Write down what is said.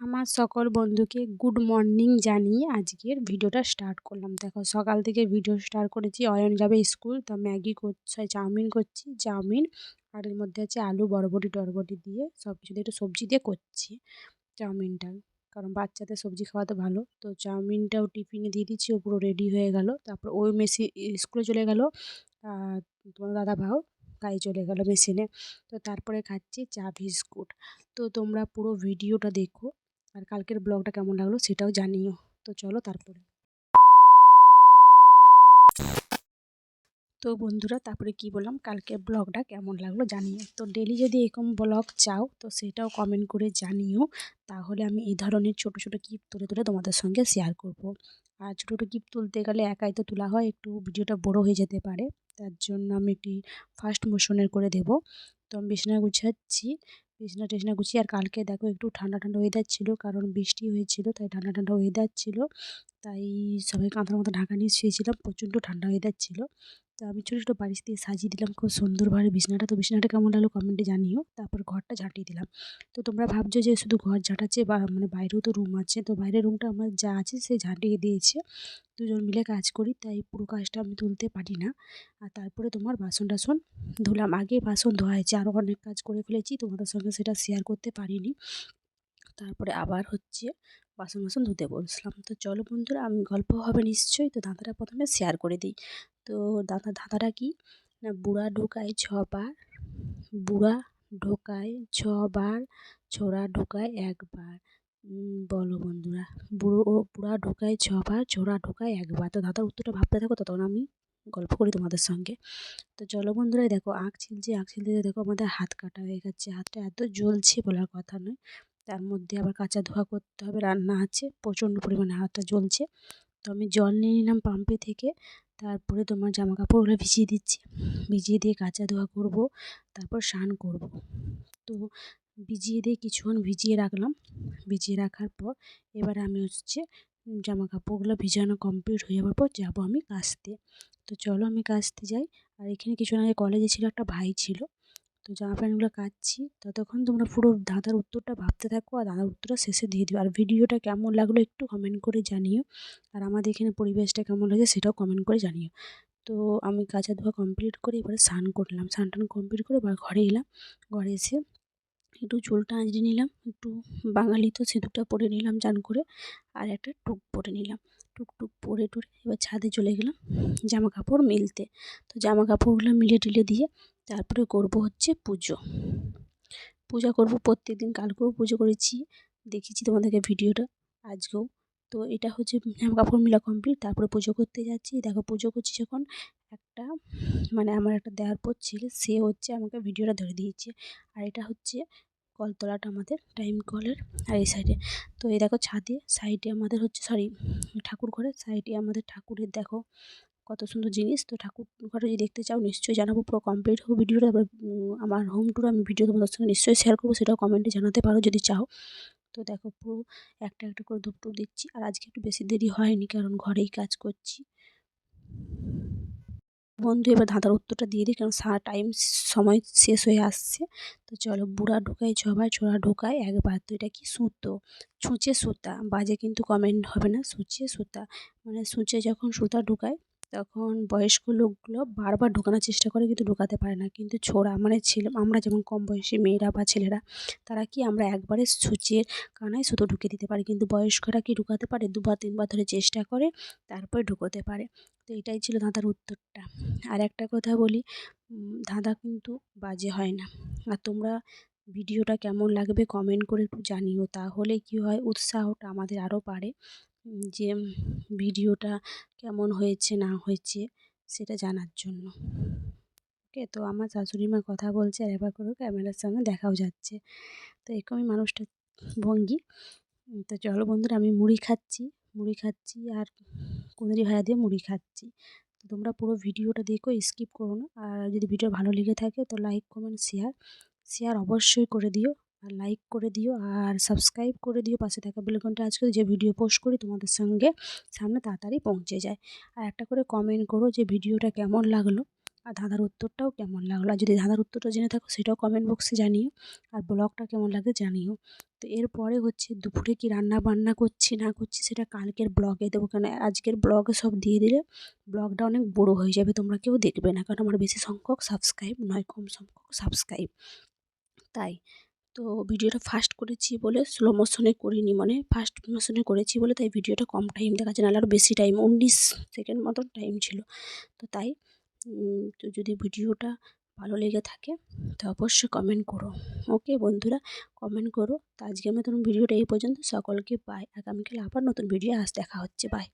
আমার সকল বন্ধুকে গুড মর্নিং জানিয়ে আজকের ভিডিওটা স্টার্ট করলাম। দেখো, সকাল থেকে ভিডিও স্টার্ট করেছি। অয়ন যাবে স্কুল, তো ম্যাগি করছি চাউমিন করছি, চাউমিন, আর এর মধ্যে আছে আলু, বরবটি, টরবটি দিয়ে সব কিছু দিয়ে একটু সবজি দিয়ে করছি চাউমিনটা। কারণ বাচ্চাদের সবজি খাওয়া তো ভালো। তো চাউমিনটাও টিফিনে দিয়ে দিচ্ছি, ও পুরো রেডি হয়ে গেল। তারপর ওই মেশি স্কুলে চলে গেল, আর তোমার দাদা ভাও তাই চলে গেল মেশিনে। তো তারপরে খাচ্ছি চা বিস্কুট। তো তোমরা পুরো ভিডিওটা দেখো। আর কালকের ব্লগটা কেমন লাগল সেটাও জানিও। তো চলো তারপরে। তো বন্ধুরা, তারপরে কি বললাম? কালকে ব্লগটা কেমন লাগল জানিও। তো ডেলি যদি এরকম ব্লগ চাও, তো সেটাও কমেন্ট করে জানিও। তাহলে আমি এই ধরনের ছোট ছোট ক্লিপ তুলে তুলে তোমাদের সঙ্গে শেয়ার করব। আর ছোটো ছোটো ক্লিপ তুলতে গেলে একাই তো তোলা হয়, একটু ভিডিওটা বড় হয়ে যেতে পারে। তার জন্য আমি একটি ফার্স্ট মোশনের করে দেব। তো আমি বিছানা গুছাচ্ছি। বিছনা টিছনা গুছিয়ে আর কালকে দেখো একটু ঠান্ডা ঠান্ডা ওয়েদার ছিল, কারণ বৃষ্টি হয়েছিল, তাই ঠান্ডা ঠান্ডা ওয়েদার ছিল। তাই সবাই কাঁথার মতো ঢাকা নিয়ে শুয়েছিলাম, প্রচণ্ড ঠান্ডা ওয়েদার ছিল। তো আমি ছোটো ছোটো বালিশ দিয়ে সাজিয়ে দিলাম খুব সুন্দরভাবে বিছানাটা। তো বিছানাটা কেমন লাগল কমেন্টে জানিও। তারপর ঘরটা ঝাঁটিয়ে দিলাম। তো তোমরা ভাবছ যে শুধু ঘর ঝাঁটাচ্ছে বা মানে বাইরেও তো রুম আছে। তো বাইরের রুমটা আমার যা আছে সে ঝাঁটিয়ে দিয়েছে। দুজন মিলে কাজ করি, তাই পুরো কাজটা আমি তুলতে পারি না। আর তারপরে তোমার বাসন টাসন ধুলাম। আগে বাসন ধোয়া হয়েছে আরও অনেক কাজ করে ফেলেছি। তোমাদের সঙ্গে সেটা শেয়ার করতে পারিনি। তারপরে আবার হচ্ছে বাসন বাসন ধুতে বলছিলাম তো চলো বন্ধুরা, আমি গল্প হবে নিশ্চয়ই। তো দাদাটা প্রথমে শেয়ার করে দিই। তো দাদা ধাঁধাটা কি? না, বুড়া ঢোকায় ছবার, বুড়া ঢোকায় ছবার, ছোড়া ঢোকায় একবার। বলো বন্ধুরা, বুড়ো ও বুড়া ঢোকায় ছবার, ছোড়া ঢোকায় একবার। তো দাদার উত্তরটা ভাবতে থাকো তখন আমি গল্প করি তোমাদের সঙ্গে। তো চলো বন্ধুরাই দেখো আঁক ছিলছে আঁক ছিলতে দেখো আমাদের হাত কাটা হয়ে গেছে। হাতটা এত জ্বলছে বলার কথা নয়। তার মধ্যে আবার কাঁচা ধোয়া করতে হবে, রান্না আছে, প্রচণ্ড পরিমাণে হাতটা জ্বলছে। তো আমি জল নিয়ে নিলাম পাম্পে থেকে। তারপরে তোমার জামা কাপড়গুলো ভিজিয়ে দিচ্ছি। ভিজিয়ে দিয়ে কাঁচা ধোয়া করব, তারপর স্নান করব। তো ভিজিয়ে দিয়ে কিছুক্ষণ ভিজিয়ে রাখলাম। ভিজিয়ে রাখার পর এবার আমি হচ্ছে জামা কাপড়গুলো ভিজানো কমপ্লিট হয়ে যাওয়ার পর যাব আমি কাচতে তো চলো আমি কাচতে যাই। আর এখানে কিছুক্ষণ আগে কলেজে ছিল একটা ভাই ছিল। তো জামা প্যান্টগুলো কাচছি ততক্ষণ তোমরা পুরো দাদার উত্তরটা ভাবতে থাকো আর দাদার উত্তরটা শেষে দিয়ে দিও। আর ভিডিওটা কেমন লাগল একটু কমেন্ট করে জানিও। আর আমাদের এখানে পরিবেশটা কেমন লাগে সেটাও কমেন্ট করে জানিও। তো আমি কাঁচা ধোয়া কমপ্লিট করে এবারে স্নান করলাম। স্নান টান কমপ্লিট করে এবার ঘরে এলাম। ঘরে এসে একটু চুলটা আঁচড়ে নিলাম। একটু বাঙালি তো সিঁদুরটা পরে নিলাম চান করে। আর একটা টুক পরে নিলাম। টুকটুক পরে টুরে এবার ছাদে চলে গেলাম জামা কাপড় মিলতে। তো জামা কাপড়গুলো মিলে টিলে দিয়ে তারপরে করব হচ্ছে পুজো। পূজা করব প্রত্যেক দিন কালকেও পুজো করেছি, দেখেছি তোমাদেরকে ভিডিওটা আজকেও। তো এটা হচ্ছে কাপড় মিলা কমপ্লিট তারপরে পুজো করতে যাচ্ছি। দেখো পুজো করছি যখন একটা মানে আমার একটা দেওয়ার পর ছেলে, সে হচ্ছে আমাকে ভিডিওটা ধরে দিয়েছে। আর এটা হচ্ছে কলতলাটা আমাদের টাইম কলের, আর এই সাইডে তো এই দেখো ছাদে সাইডে আমাদের হচ্ছে সরি ঠাকুর ঘরের সাইডে আমাদের ঠাকুরের, দেখো কত সুন্দর জিনিস। তো ঠাকুর ঘরে যদি দেখতে চাও, নিশ্চয়ই জানাব পুরো কমপ্লিট হোক ভিডিওটা তারপর আমার হোম টুর আমি ভিডিও তোমাদের সঙ্গে নিশ্চয়ই শেয়ার করব, সেটাও কমেন্টে জানাতে পারো যদি চাও। তো দেখো, পুরো একটা একটা করে ধূপ টুপ দিচ্ছি। আর আজকে একটু বেশি দেরি হয়নি, কারণ ঘরেই কাজ করছি। বন্ধু, এবার ধাঁধার উত্তরটা দিয়ে দিই, কারণ সারা টাইম সময় শেষ হয়ে আসছে। তো চলো, বুড়া ঢোকায় ছবার ছোড়া ঢোকায়। একবার তো এটা কি সুতো? ছুঁচে সুতা। বাজে কিন্তু কমেন্ট হবে না। সূচে সুতা। মানে সূচে যখন সুতা ঢোকায় তখন বয়স্ক লোকগুলো বারবার ঢোকানোর চেষ্টা করে কিন্তু ঢোকাতে পারে না। কিন্তু ছোড়া মানে ছেলে, আমরা যেমন কম বয়সী মেয়েরা বা ছেলেরা, তারা কি আমরা একবারে সূচের কানায় সুতো ঢুকে দিতে পারি? কিন্তু বয়স্করা কি ঢুকাতে পারে? দুবার, তিনবার ধরে চেষ্টা করে, তারপরে ঢুকোতে পারে। তো এটাই ছিল ধাঁধার উত্তরটা। আর একটা কথা বলি ধাঁধা কিন্তু বাজে হয় না। আর তোমরা ভিডিওটা কেমন লাগবে কমেন্ট করে একটু জানিও। তাহলে কি হয়, উৎসাহটা আমাদের আরও বাড়ে। যে ভিডিওটা কেমন হয়েছে, না হয়েছে, সেটা জানার জন্য। ওকে, তো আমার শাশুড়ি মা কথা বলছে আর এবার করে ক্যামেরার সামনে দেখাও যাচ্ছে। তো এরকমই মানুষটা ভঙ্গি। তো চলো বন্ধুরা, আমি মুড়ি খাচ্ছি মুড়ি খাচ্ছি আর কুঁদরি ভাজা দিয়ে মুড়ি খাচ্ছি। তো তোমরা পুরো ভিডিওটা দেখো, স্কিপ করো না। আর যদি ভিডিও ভালো লেগে থাকে তো লাইক, কমেন্ট, শেয়ার। শেয়ার অবশ্যই করে দিও। আর লাইক করে দিও আর সাবস্ক্রাইব করে দিও। পাশে থাকা বেলকনটা আজকে যে ভিডিও পোস্ট করি তোমাদের সঙ্গে সামনে তাড়াতাড়ি পৌঁছে যায়। আর একটা করে কমেন্ট করো যে ভিডিওটা কেমন লাগল আর ধাঁধার উত্তরটাও কেমন লাগল। আর যদি ধাঁধার উত্তরটা জেনে থাকো সেটাও কমেন্ট বক্সে জানিও আর ব্লগটা কেমন লাগে জানিও। তো এরপরে হচ্ছে দুপুরে কি রান্না বান্না করছি না করছি সেটা কালকের ব্লগে দেবো। কেন আজকের ব্লগে সব দিয়ে দিলে ব্লগটা অনেক বড়ো হয়ে যাবে, তোমরা কেউ দেখবে না। কারণ আমার বেশি সংখ্যক সাবস্ক্রাইব নয়, কম সংখ্যক সাবস্ক্রাইব তাই তো ভিডিওটা ফাস্ট করেছি বলে স্লো মোশনে করিনি মানে ফাস্ট মোশনে করেছি বলে তাই ভিডিওটা কম টাইম দেখাচ্ছে, নাহলে আরও বেশি টাইম উনিশ সেকেন্ড মতন টাইম ছিল। তো তাই তো যদি ভিডিওটা ভালো লেগে থাকে, তো অবশ্যই কমেন্ট করো। ওকে বন্ধুরা কমেন্ট করো। তো আজকে আমি তোমার ভিডিওটা এই পর্যন্ত। সকলকে বাই আগামীকাল আবার নতুন ভিডিও আস দেখা হচ্ছে। বাই